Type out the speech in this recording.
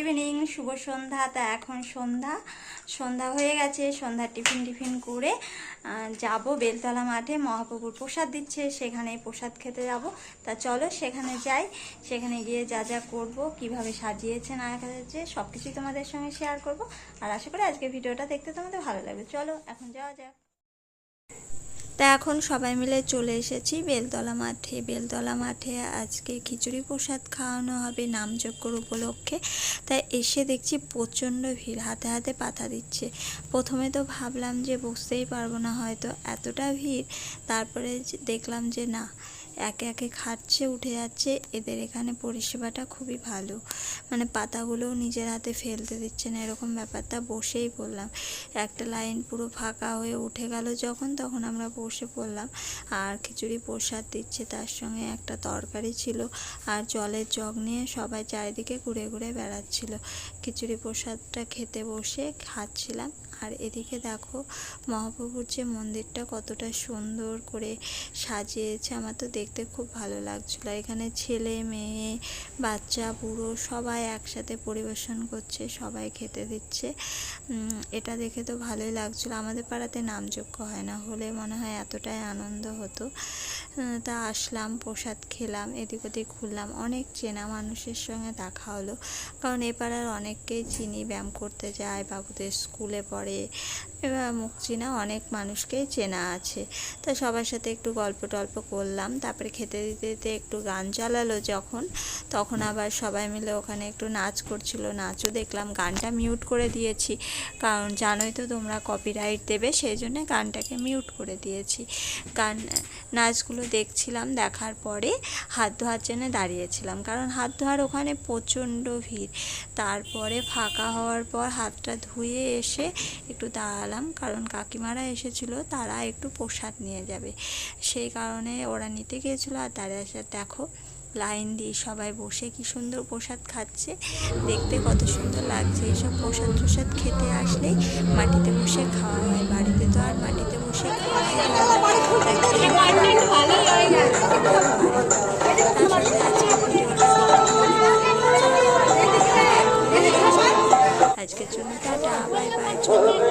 Evening শুভ সন্ধ্যা, তা এখন সন্ধ্যা। সন্ধ্যা হয়ে গেছে সন্ধ্যা টিফিন টিফিন করে যাব বেলতলা মাঠে, মহাপ্রভুর প্রসাদ দিচ্ছে সেখানে প্রসাদ খেতে যাব। তা চলো সেখানে যাই, সেখানে গিয়ে যা যা করব, কীভাবে সাজিয়েছে, না সাজিয়েছে সব কিছুই তোমাদের সঙ্গে শেয়ার করব। আর আশা করি আজকে ভিডিওটা দেখতে তোমাদের ভালো লাগবে। চলো, এখন যাওয়া যাক। তা এখন সবাই মিলে চলে এসেছি বেলতলা মাঠে। বেলতলা মাঠে আজকে খিচুড়ি প্রসাদ খাওয়ানো হবে নামযজ্ঞর উপলক্ষে। তাই এসে দেখছি প্রচণ্ড ভিড়, হাতে হাতে পাতা দিচ্ছে। প্রথমে তো ভাবলাম যে বুঝতেই পারব না হয়তো এতটা ভিড়, তারপরে দেখলাম যে না একে একে খাচ্ছে, উঠে যাচ্ছে। এদের এখানে পরিষেবাটা খুবই ভালো। মানে পাতাগুলোও নিজের হাতে ফেলতে দিচ্ছে না, এরকম ব্যাপারটা বসেই পড়লাম। একটা লাইন পুরো ফাঁকা হয়ে উঠে গেল যখন, তখন আমরা বসে পড়লাম। আর খিচুড়ি প্রসাদ দিচ্ছে, তার সঙ্গে একটা তরকারি ছিল। আর জলের জগ নিয়ে সবাই চারিদিকে ঘুরে ঘুরে বেড়াচ্ছিল। খিচুড়ি প্রসাদটা খেতে বসে খাচ্ছিলাম। আর এদিকে দেখো মহাপ্রভুর যে মন্দিরটা কতটা সুন্দর করে সাজিয়েছে, আমার তো দেখতে খুব ভালো লাগছিল। এখানে ছেলে, মেয়ে, বাচ্চা, বুড়ো সবাই একসাথে পরিবেশন করছে, সবাই খেতে দিচ্ছে। এটা দেখে তো ভালোই লাগছিল। আমাদের পাড়াতে নামযোগ্য হয় না, হলে মনে হয় এতটাই আনন্দ হতো। তা আসলাম, প্রসাদ খেলাম, এদিক ওদিক ঘুরলাম। অনেক চেনা মানুষের সঙ্গে দেখা হলো। কারণ এ পাড়ার অনেককেই চিনি, ব্যায়াম করতে যায়, বাবুদের স্কুলে পড়ে। এবার মুখ চিনা অনেক মানুষকেই চেনা আছে। তা সবার সাথে একটু গল্প টল্প করলাম। তারপরে খেতে দিতে দিতে একটু গান চালালো যখন। তখন আবার সবাই মিলে ওখানে একটু নাচ করছিল। নাচও দেখলাম। গানটা মিউট করে দিয়েছি। কারণ জানোই তো তোমরা কপিরাইট দেবে সেই জন্য গানটাকে মিউট করে দিয়েছি। গান, নাচগুলো দেখছিলাম, দেখার পরে হাত ধোয়ার জন্য দাঁড়িয়েছিলাম। কারণ হাত ধোয়ার ওখানে প্রচণ্ড ভিড়। তারপরে ফাঁকা হওয়ার পর হাতটা ধুয়ে এসে একটু দাঁড়ালাম, কারণ কাকিমারা এসেছিল, তারা একটু প্রসাদ নিয়ে যাবে। সেই কারণে ওরা নিতে গিয়েছিল, আর আসে দেখো, লাইন দিয়ে সবাই বসে কি সুন্দর প্রসাদ খাচ্ছে। দেখতে কত সুন্দর লাগছে, এসব প্রসাদ প্রসাদ খেতে আসলেই মাটিতে বসে খাওয়া হয়। বাড়িতে তো আর মাটিতে বসে খাওয়া হয় Thank you.